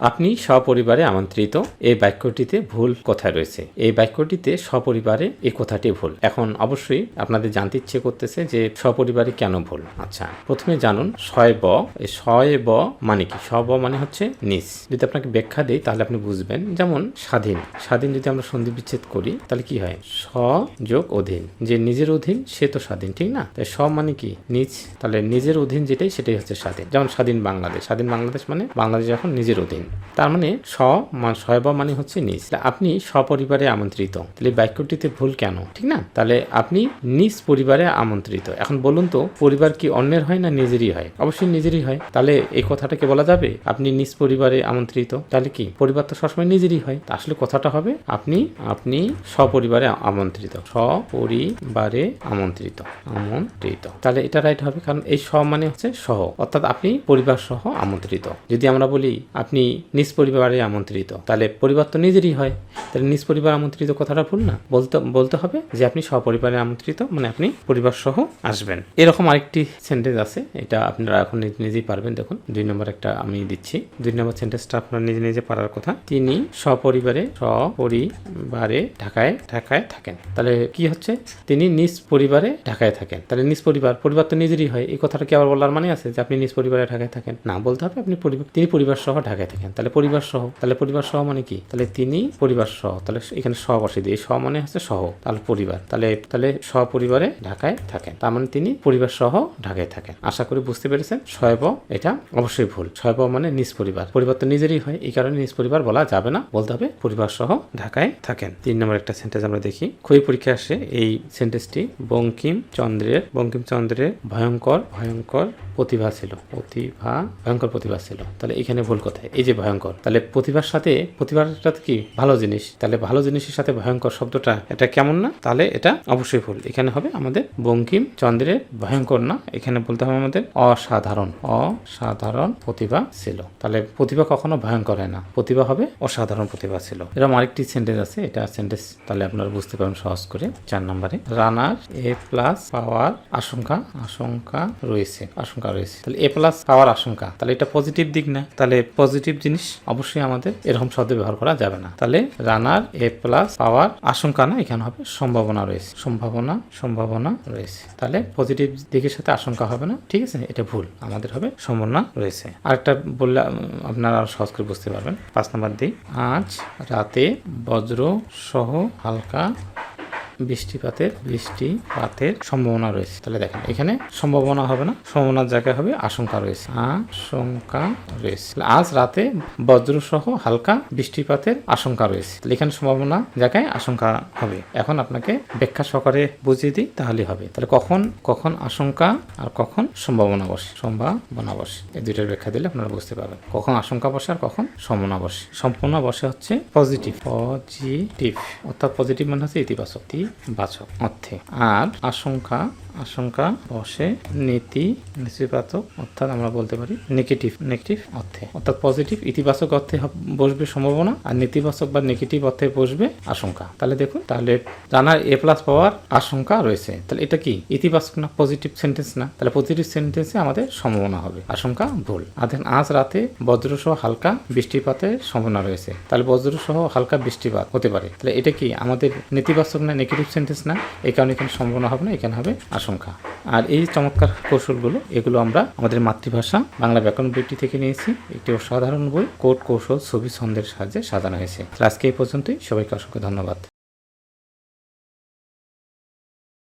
আপনি সপরিবারে আমন্ত্রিত। এই বাক্যটিতে ভুল কোথায় রয়েছে। এই বাক্যটিতে সপরিবারে এই কথাটি ভুল। এখন অবশ্যই আপনাদের জানতে ইচ্ছে করতেছে যে সপরিবারে কেন ভুল? আচ্ছা প্রথমে জানুন শয় ব। শয় ব মানে কি? স ব মানে হচ্ছে নিজ। যদি আপনাকে ব্যাখ্যা দিই, তাহলে আপনি বুঝবেন। যেমন, স্বাধীন। স্বাধীন যদি আমরা সন্ধি বিচ্ছেদ করি, তাহলে কি হয়? স যোগ অধীন। যে নিজের অধীন, সে তো স্বাধীন, ঠিক না? তাই স মানে কি? নিজ। তাহলে নিজের অধীন যেটাই, সেটাই হচ্ছে স্বাধীন। যেমন স্বাধীন বাংলাদেশ। স্বাধীন বাংলাদেশ মানে বাংলাদেশ এখন নিজের অধীন। তার মানে স শয়ব মানে হচ্ছে নিজ। আপনি সপরিবারে আমন্ত্রিত। তাহলে বাক্যটিতে ভুল কেন? ঠিক না? তাহলে আপনি নিজ পরিবারে আমন্ত্রিত। এখন বলুন তো, পরিবার কি অন্যের হয় না নিজেরই হয়? অবশ্যই নিজেরই হয়। তাহলে এই কথাটাকে বলা যাবে, আপনি নিজ পরিবারে আমন্ত্রিত। তাহলে কি? পরিবার তো সবসময় নিজেরই হয়। তা আসলে কথাটা হবে, আপনি আপনি সপরিবারে আমন্ত্রিত। সপরিবারে আমন্ত্রিত। আমন্ত্রিত। তাহলে এটা রাইট হবে, কারণ এই স মানে হচ্ছে সহ। অর্থাৎ আপনি পরিবার সহ আমন্ত্রিত। যদি আমরা বলি, আপনি নিজ পরিবারে আমন্ত্রিত। তাহলে পরিবার তো নিজেরই হয়। তাহলে নিজ পরিবার আমন্ত্রিত কথাটা ভুল না? বলতে বলতে হবে যে আপনি সপরিবারে আমন্ত্রিত মানে আপনি পরিবার সহ আসবেন। এরকম আরেকটি সেন্টেন্স আছে, এটা আপনারা এখন নিজে, নিজেই পারবেন। দেখুন, দুই নম্বর একটা আমি দিচ্ছি। দুই নম্বর সেন্টেন্সটা আপনার নিজে নিজে পারার কথা। তিনি সপরিবারে সপরিবারে ঢাকায় ঢাকায় থাকেন। তাহলে কি হচ্ছে? তিনি নিজ পরিবারে ঢাকায় থাকেন। তাহলে নিজ পরিবার পরিবার তো নিজেরই হয়। এই কথাটা কি আবার বলার মানে আছে যে আপনি নিজ পরিবারে ঢাকায় থাকেন? না, বলতে হবে আপনি তিনি পরিবার সহ ঢাকায় থাকেন। তাহলে পরিবার সহ, তাহলে পরিবার সহ মানে কি? তাহলে তিনি পরিবার সহ, তাহলে এখানে সহ বসে দিয়ে সহ মানে হচ্ছে সহ, তাহলে পরিবার। তাহলে তাহলে সপরিবারে ঢাকায় থাকেন। তার মানে তিনি পরিবার সহ ঢাকায় থাকেন। আশা করি বুঝতে পেরেছেন শয়ব এটা অবশ্যই ভুল। শয়ব মানে নিজ পরিবার। পরিবার তো নিজেরই হয়, এই কারণে নিজ পরিবার বলা যাবে না, বলতে হবে পরিবার সহ ঢাকায় থাকেন। তিন নম্বর একটা সেন্টেন্স আমরা দেখি। খুবই পরীক্ষা আসে এই সেন্টেন্সটি বঙ্কিম চন্দ্রের বঙ্কিমচন্দ্রের ভয়ঙ্কর ভয়ঙ্কর প্রতিভা ছিল। প্রতিভা, ভয়ঙ্কর প্রতিভা ছিল। তাহলে এখানে ভুল কথা এই যে ভয়ঙ্কর। তাহলে প্রতিভার সাথে প্রতিভাটা কি? ভালো জিনিস। তাহলে ভালো জিনিসের সাথে ভয়ঙ্কর শব্দটা, এটা কেমন না? তাহলে এটা অবশ্যই ভুল। এখানে হবে আমাদের বঙ্কিম চন্দ্রের ভয়ঙ্কর না? এখানে বলতে হবে আমাদের অসাধারণ। অসাধারণ প্রতিভা ছিল। তাহলে প্রতিভা কখনো ভয়ঙ্কর হয় না। প্রতিভা হবে অসাধারণ প্রতিভা ছিল। এরকম আরেকটি সেন্টেন্স আছে। এটা সেন্টেন্স তাহলে আপনারা বুঝতে পারবেন সহজ করে চার নম্বরে। রানার এ প্লাস পাওয়ার আশঙ্কা আশঙ্কা রয়েছে। আশঙ্কা রয়েছে। তাহলে এ প্লাস পাওয়ার আশঙ্কা। তাহলে এটা পজিটিভ দিক না? তাহলে পজিটিভ জিনিস অবশ্যই আমাদের এরকম শব্দ ব্যবহার করা যাবে না। তাহলে রানার এ প্লাস পাওয়ার আশঙ্কা না এখানে হবে সম্ভাবনা রয়েছে। সম্ভাবনা সম্ভাবনা রয়েছে। তাহলে পজিটিভ দিকের সাথে আশঙ্কা হবে না, ঠিক আছে? এটা ভুল। আমাদের হবে সম্ভাবনা রয়েছে। আরেকটা বললে আপনারা আরও সহজ করে বুঝতে পারবেন। পাঁচ নাম্বার দিই। আজ রাতে বজ্র সহ হালকা বৃষ্টিপাতের বৃষ্টিপাতের সম্ভাবনা রয়েছে। তাহলে দেখেন, এখানে সম্ভাবনা হবে না, সম্ভাবনার জায়গায় হবে আশঙ্কা রয়েছে। আশঙ্কা রয়েছে। আজ রাতে বজ্রসহ হালকা বৃষ্টিপাতের আশঙ্কা রয়েছে। এখানে সম্ভাবনা জায়গায় আশঙ্কা হবে। এখন আপনাকে ব্যাখ্যা সহকারে বুঝিয়ে দিই তাহলে হবে। তাহলে কখন কখন আশঙ্কা আর কখন সম্ভাবনা বসে? সম্ভাবনা বসে। এই দুইটার ব্যাখ্যা দিলে আপনারা বুঝতে পারবেন। কখন আশঙ্কা বসে আর কখন সম্ভাবনা বসে। সম্পূর্ণ বসে হচ্ছে পজিটিভ। পজিটিভ। অর্থাৎ পজিটিভ মানে হচ্ছে ইতিবাচক। ইতিবাচক অর্থে আর আশঙ্কা আশঙ্কা, বসে, নীতি, নেতিবাচক অর্থাৎ আমরা বলতে পারি নেগেটিভ নেগেটিভ অর্থে। অর্থাৎ পজিটিভ ইতিবাচক অর্থে বসবে সম্ভাবনা, আর নেতিবাচক বা নেগেটিভ অর্থে বসবে আশঙ্কা। তাহলে দেখুন, তাহলে জানার এ প্লাস পাওয়ার আশঙ্কা রয়েছে। তাহলে এটা কি? ইতিবাচক না পজিটিভ সেন্টেন্স না? তাহলে পজিটিভ সেন্টেন্সে আমাদের সম্ভাবনা হবে। আশঙ্কা, ভুল। আর দেখেন আজ রাতে বজ্রসহ হালকা বৃষ্টিপাতের সম্ভাবনা রয়েছে। তাহলে বজ্রসহ হালকা বৃষ্টিপাত হতে পারে। তাহলে এটা কি? আমাদের নেতিবাচক না নেগেটিভ সেন্টেন্স না? এই কারণে এখানে সম্ভাবনা হবে না, এখানে হবে আশঙ্কা। আর এই চমৎকার কৌশলগুলো, এগুলো আমরা আমাদের মাতৃভাষা বাংলা ব্যাকরণ বইটি থেকে নিয়েছি। একটি অসাধারণ বই, কোট কৌশল ছবি ছন্দের সাহায্যে সাজানো হয়েছে। আজকে এই পর্যন্তই। সবাইকে অসংখ্য ধন্যবাদ।